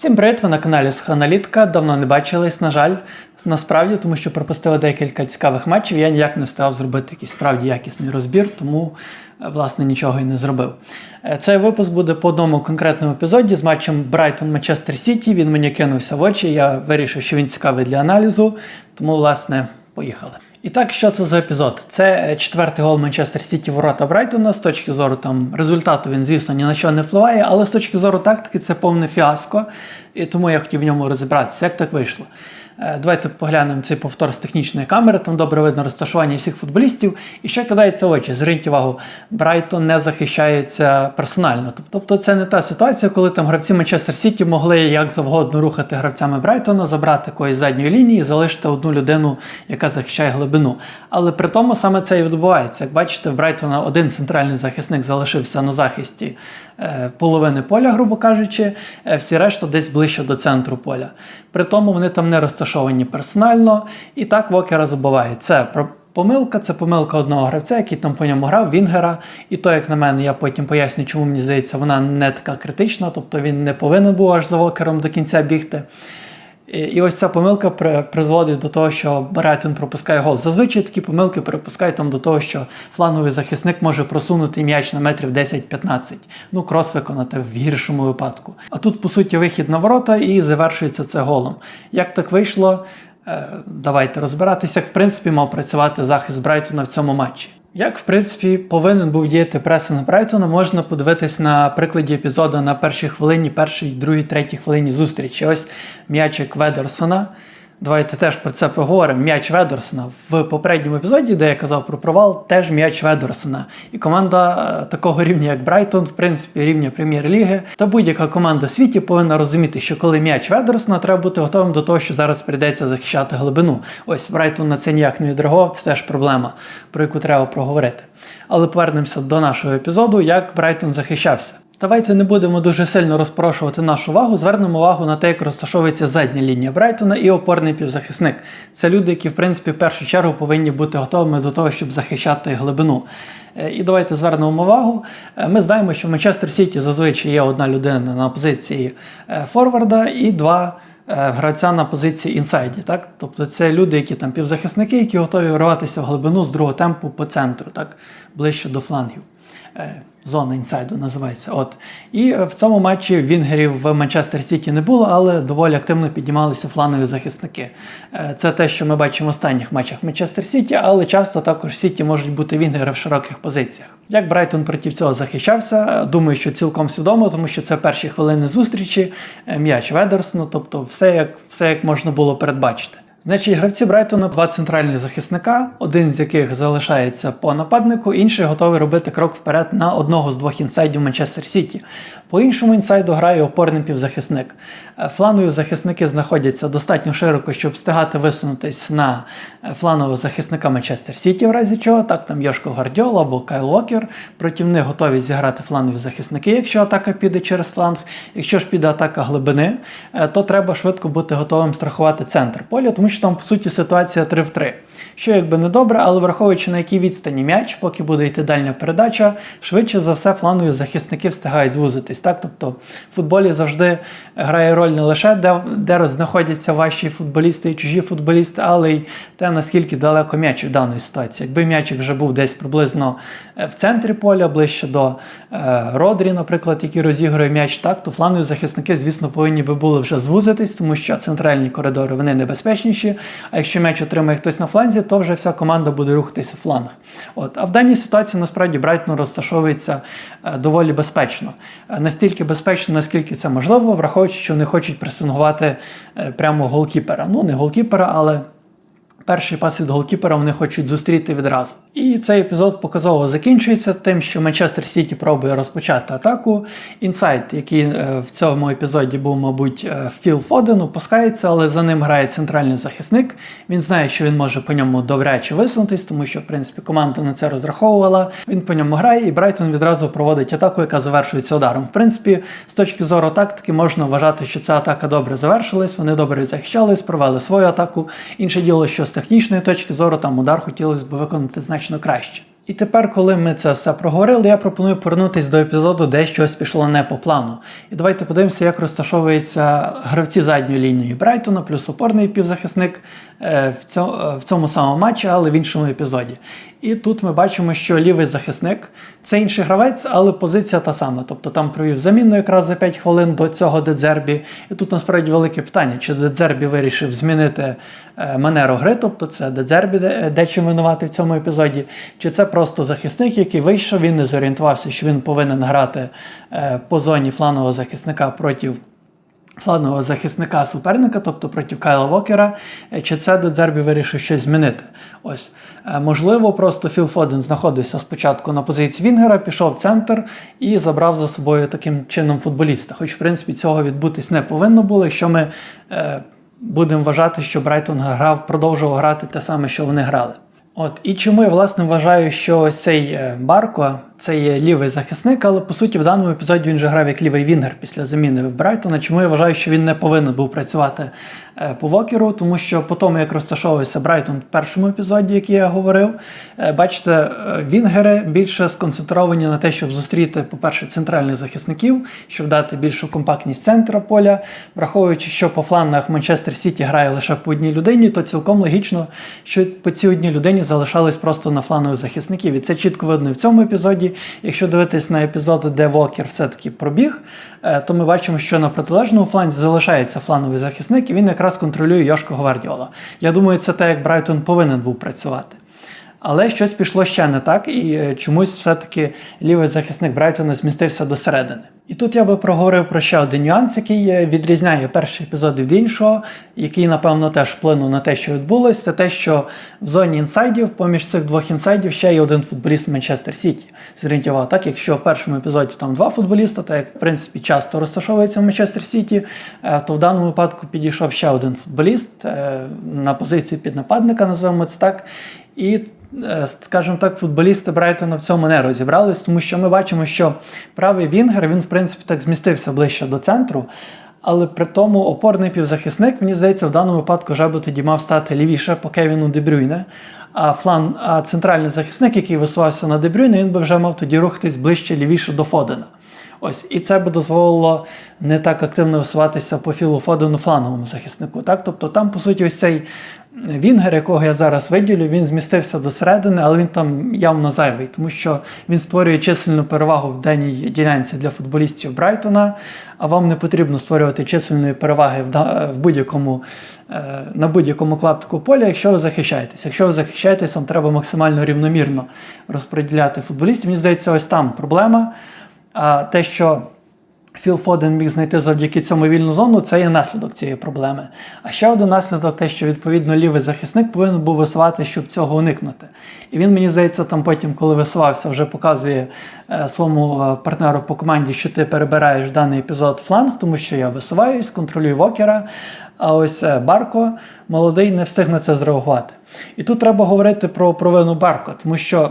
Всім привіт! Ви на каналі Сухоаналітика. Давно не бачились, на жаль, насправді, тому що пропустили декілька цікавих матчів. Я ніяк не встигав зробити якийсь справді якісний розбір, тому е, власне нічого і не зробив. Е, Цей випуск буде по одному конкретному епізоді з матчем Брайтон Манчестер Сіті. Він мені кинувся в очі. Я вирішив, що він цікавий для аналізу, тому, власне, поїхали. І так, що це за епізод? Це е, четвертий гол Манчестер Сіті ворота Брайтона. З точки зору там результату він, звісно, ні на що не впливає, але з точки зору тактики це повне фіаско, і тому я хотів в ньому розібратися, як так вийшло. Е, Давайте поглянемо цей повтор з технічної камери, там добре видно розташування всіх футболістів. І що кидається в очі? Зверніть увагу, Брайтон не захищається персонально. Тобто це не та ситуація, коли там гравці Манчестер Сіті могли як завгодно рухати гравцями Брайтона, забрати когось задньої лінії залишити одну людину, яка захищає глибину. Але при тому саме це і відбувається. Як бачите, в Брайтона один центральний захисник залишився на захисті половини поля, грубо кажучи, е, всі решта десь ближче до центру поля. При тому вони там не розташовані персонально, і так Вокера забуває. Це. Помилка це помилка одного гравця, який там по ньому грав, Вінгера. І то, як на мене, я потім поясню, чому мені здається, вона не така критична, тобто він не повинен був аж за Вокером до кінця бігти. І- ось ця помилка при- призводить до того, що Брайтон пропускає гол. Зазвичай такі помилки припускають там до того, що фланговий захисник може просунути м'яч на метрів 10-15. Ну, крос виконати в гіршому випадку. А тут, по суті, вихід на ворота і завершується це голом. Як так вийшло? Е, Давайте розбиратися, як в принципі мав працювати захист Брайтона в цьому матчі. Як, в принципі, повинен був діяти пресинг Брайтона, можна подивитись на прикладі епізоду на першій хвилині, першій, другій, третій хвилині зустрічі. Ось м'ячик Ведерсона. Давайте теж про це поговоримо. М'яч Ведерсона. В попередньому епізоді, де я казав про провал, теж м'яч Ведерсона. І команда е, такого рівня, як Брайтон, в принципі, рівня прем'єр-ліги, та будь-яка команда в світі повинна розуміти, що коли м'яч Ведерсона, треба бути готовим до того, що зараз прийдеться захищати глибину. Ось Брайтон на це ніяк не відреагував, це теж проблема, про яку треба проговорити. Але повернемося до нашого епізоду, як Брайтон захищався. Давайте не будемо дуже сильно розпорошувати нашу увагу, звернемо увагу на те, як розташовується задня лінія Брайтона і опорний півзахисник. Це люди, які, в принципі, в першу чергу повинні бути готовими до того, щоб захищати глибину. Е, І давайте звернемо увагу. Е, Ми знаємо, що в Манчестер Сіті зазвичай є одна людина на позиції е, форварда і два гравця на позиції інсайді. Так? Тобто це люди, які там півзахисники, які готові вриватися в глибину з другого темпу по центру, так? ближче до флангів. Е, Зона інсайду називається. От. І е, в цьому матчі Вінгерів в Манчестер Сіті не було, але доволі активно піднімалися фланові захисники. Е, Це те, що ми бачимо в останніх матчах Манчестер Сіті, але часто також в Сіті можуть бути Вінгери в широких позиціях. Як Брайтон проти цього захищався, думаю, що цілком свідомо, тому що це перші хвилини зустрічі, м'яч Ведерсну, тобто все як, все як можна було передбачити. Значить, гравці Брайтона два центральних захисника, один з яких залишається по нападнику, інший готовий робити крок вперед на одного з двох інсайдів Манчестер Сіті. По іншому інсайду грає опорний півзахисник. Е, Фланові захисники знаходяться достатньо широко, щоб встигати висунутись на е, фланового захисника Манчестер Сіті, в разі чого. Так, там Йошко Гвардіол або Кайл Уокер. Проти них готові зіграти фланові захисники, якщо атака піде через фланг. Якщо ж піде атака глибини, е, то треба швидко бути готовим страхувати центр поля, тому що там, по суті, ситуація 3 в 3. Що якби не добре, але враховуючи на якій відстані м'яч, поки буде йти дальня передача, швидше за все фланові захисники встигають звузитись. Так? Тобто в футболі завжди грає роль не лише де, де знаходяться ваші футболісти і чужі футболісти, але й те, наскільки далеко м'яч в даної ситуації. Якби м'ячик вже був десь приблизно е, в центрі поля, ближче до е, Родрі, наприклад, який розігрує м'яч, так, то фланові захисники, звісно, повинні би були вже звузитись, тому що центральні коридори вони небезпечніші. А якщо м'яч отримає хтось на фланзі, то вже вся команда буде рухатись у фланг. От. А в даній ситуації насправді Брайтон розташовується е, доволі безпечно. Е, Настільки безпечно, наскільки це можливо, враховуючи, що вони хочуть пресингувати е, прямо голкіпера. Ну, не голкіпера, але перший пас від голкіпера вони хочуть зустріти відразу. І цей епізод показово закінчується тим, що Манчестер Сіті пробує розпочати атаку. Інсайт, який е, в цьому епізоді був, мабуть, е, Філ Фоден, опускається, але за ним грає центральний захисник. Він знає, що він може по ньому добряче висунутись, тому що, в принципі, команда на це розраховувала. Він по ньому грає, і Брайтон відразу проводить атаку, яка завершується ударом. В принципі, з точки зору тактики, можна вважати, що ця атака добре завершилась, вони добре захищались, провели свою атаку. Інше діло, що з технічної точки зору там удар хотілося б виконати значно краще. І тепер, коли ми це все проговорили, я пропоную повернутися до епізоду, де щось пішло не по плану. І давайте подивимося, як розташовуються гравці задньої лінії Брайтона, плюс опорний півзахисник в цьому, в цьому самому матчі, але в іншому епізоді. І тут ми бачимо, що лівий захисник це інший гравець, але позиція та сама. Тобто там провів заміну якраз за 5 хвилин до цього Дедзербі. І тут насправді велике питання, чи Дедзербі вирішив змінити е, манеру гри, тобто це Дедзербі де- дечим винувати в цьому епізоді, чи це просто захисник, який вийшов, він не зорієнтувався, що він повинен грати е, по зоні фланового захисника проти флангового захисника суперника, тобто проти Кайла Вокера, е, чи це Дедзербі вирішив щось змінити. Ось. Е, Можливо, просто Філ Фоден знаходився спочатку на позиції Вінгера, пішов в центр і забрав за собою таким чином футболіста. Хоч, в принципі, цього відбутись не повинно було, якщо ми е, будемо вважати, що Брайтон грав, продовжував грати те саме, що вони грали. От і чому я власне вважаю, що цей е, Барко це є лівий захисник, але по суті в даному епізоді він же грав як лівий вінгер після заміни Брайтона. Чому я вважаю, що він не повинен був працювати е, по Вокеру, тому що по тому, як розташовувався Брайтон в першому епізоді, який я говорив, е, бачите, вінгери більше сконцентровані на те, щоб зустріти, по-перше, центральних захисників, щоб дати більшу компактність центра поля, враховуючи, що по флангах Манчестер Сіті грає лише по одній людині, то цілком логічно, що по цій одній людині залишались просто на флангових захисників. І це чітко видно і в цьому епізоді. Якщо дивитись на епізод, де Волкер все-таки пробіг, е, то ми бачимо, що на протилежному фланзі залишається флановий захисник, і він якраз контролює Йошко Гвардіола. Я думаю, це те, як Брайтон повинен був працювати. Але щось пішло ще не так, і е, чомусь все-таки лівий захисник Брайтона змістився до середини. І тут я би проговорив про ще один нюанс, який е, відрізняє перший епізод від іншого, який, напевно, теж вплинув на те, що відбулося. Це те, що в зоні інсайдів, поміж цих двох інсайдів, ще є один футболіст Манчестер Сіті. Зорієнтував так, якщо в першому епізоді там два футболіста, так як в принципі часто розташовується в Манчестер Сіті, е, то в даному випадку підійшов ще один футболіст на позиції піднападника, називаємо це так. І, е, скажімо так, футболісти Брайтона в цьому не розібрались, тому що ми бачимо, що правий Вінгер він, в принципі, так змістився ближче до центру. Але при тому опорний півзахисник, мені здається, в даному випадку би тоді мав стати лівіше по Кевіну Дебрюйне. А флан, а центральний захисник, який висувався на Дебрюйне, він би вже мав тоді рухатись ближче лівіше до Фодена. Ось, і це би дозволило не так активно висуватися по Філу Фодену фланговому захиснику. Так? Тобто там, по суті, ось цей Вінгер, якого я зараз виділю, він змістився до середини, але він там явно зайвий, тому що він створює чисельну перевагу в даній ділянці для футболістів Брайтона. А вам не потрібно створювати чисельної переваги в, будь-якому, е, на будь-якому клаптику поля, якщо ви захищаєтесь. Якщо ви захищаєтесь, вам треба максимально рівномірно розподіляти футболістів. Мені здається, ось там проблема. А те, що Філ Фоден міг знайти завдяки цьому вільну зону, це є наслідок цієї проблеми. А ще один наслідок те, що відповідно лівий захисник повинен був висувати, щоб цього уникнути. І він, мені здається, там потім, коли висувався, вже показує е, своєму е, партнеру по команді, що ти перебираєш даний епізод фланг, тому що я висуваюсь, контролюю Вокера. А ось е, Барко молодий не встиг на це зреагувати. І тут треба говорити про провину Барко, тому що.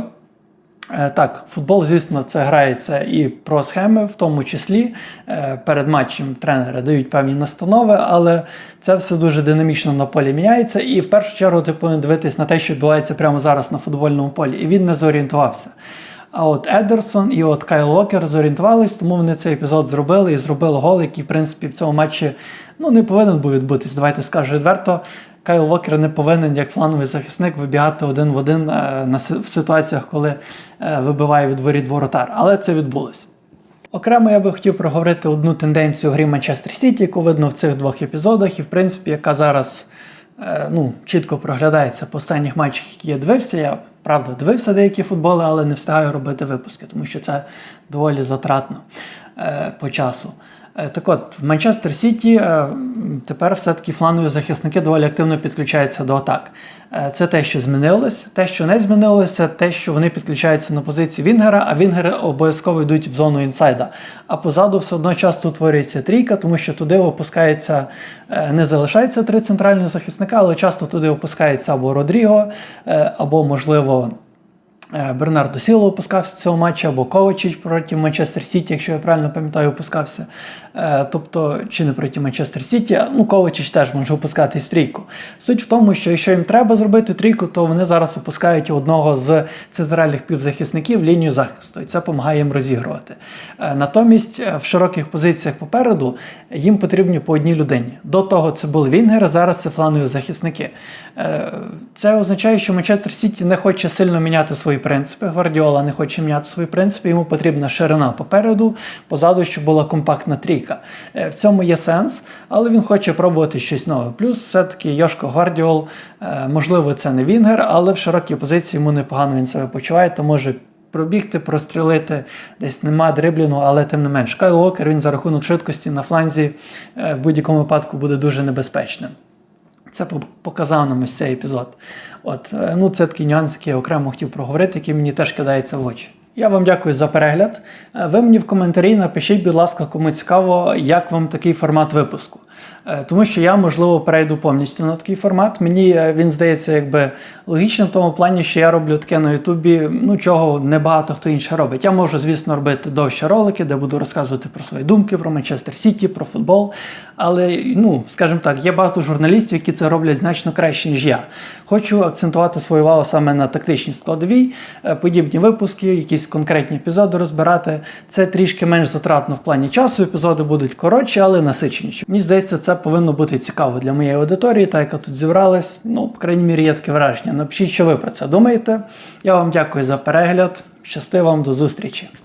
Е, Так, футбол, звісно, це грається і про схеми, в тому числі Е, перед матчем тренери дають певні настанови, але це все дуже динамічно на полі міняється. І в першу чергу ти повинен дивитись на те, що відбувається прямо зараз на футбольному полі. І він не зорієнтувався. А от Едерсон і от Кайл Уокер зорієнтувались, тому вони цей епізод зробили і зробили гол, який, в принципі, в цьому матчі ну, не повинен був відбутись. Давайте скажу відверто. Кайл Вокер не повинен як фланговий захисник вибігати один в один е, на в ситуаціях, коли е, вибиває від воріт воротар. Але це відбулося. Окремо я би хотів проговорити одну тенденцію в грі Манчестер Сіті, яку видно в цих двох епізодах, і в принципі, яка зараз е, ну, чітко проглядається по останніх матчах, які я дивився. Я правда дивився деякі футболи, але не встигаю робити випуски, тому що це доволі затратно по часу. Е, Так от, в Манчестер Сіті е, тепер все-таки флангові захисники доволі активно підключаються до атак. Е, Це те, що змінилось. Те, що не змінилося, те, що вони підключаються на позиції Вінгера, а Вінгери обов'язково йдуть в зону інсайда. А позаду все одно часто утворюється трійка, тому що туди опускається, не залишається три центральних захисника, але часто туди опускається або Родріго, або, можливо, Бернардо Сіло опускався в цьому матчі, або Ковачич проти Манчестер Сіті, якщо я правильно пам'ятаю, опускався. Е, тобто, чи не проти Манчестер Сіті, ну Ковачич теж може опускати трійку. Суть в тому, що якщо їм треба зробити трійку, то вони зараз опускають одного з центральних півзахисників лінію захисту, і це допомагає їм розігрувати. Е, Натомість е, в широких позиціях попереду їм потрібні по одній людині. До того це були Вінгери, зараз це флангові захисники. Е, Це означає, що Манчестер Сіті не хоче сильно міняти свої принципи. Гвардіола не хоче міняти свої принципи. Йому потрібна ширина попереду, позаду, щоб була компактна трійка. Е, В цьому є сенс, але він хоче пробувати щось нове. Плюс, все-таки Йошко Гвардіол, е, можливо, це не Вінгер, але в широкій позиції йому непогано він себе почуває, то може. Пробігти, прострілити, десь нема дриблінгу, але тим не менш. Кайл Уокер він за рахунок швидкості на фланзі е, в будь-якому випадку буде дуже небезпечним. Це показав нам ось цей епізод. От, е, ну, це такий нюанс, який я окремо хотів проговорити, який мені теж кидається в очі. Я вам дякую за перегляд. Е, Ви мені в коментарі напишіть, будь ласка, кому цікаво, як вам такий формат випуску. Е, Тому що я, можливо, перейду повністю на такий формат. Мені е, він здається якби логічним в тому плані, що я роблю таке на Ютубі, ну чого небагато хто інше робить. Я можу, звісно, робити довші ролики, де буду розказувати про свої думки, про Манчестер Сіті, про футбол. Але, ну, скажімо так, є багато журналістів, які це роблять значно краще, ніж я. Хочу акцентувати свою увагу саме на тактичній складовій, е, подібні випуски, якісь конкретні епізоди розбирати. Це трішки менш затратно в плані часу. Епізоди будуть коротші, але насиченіші. Мені здається, це повинно бути цікаво для моєї аудиторії, та яка тут зібралась. Ну, по крайній мірі, є таке враження. Напишіть, що ви про це думаєте. Я вам дякую за перегляд. Щасти вам до зустрічі!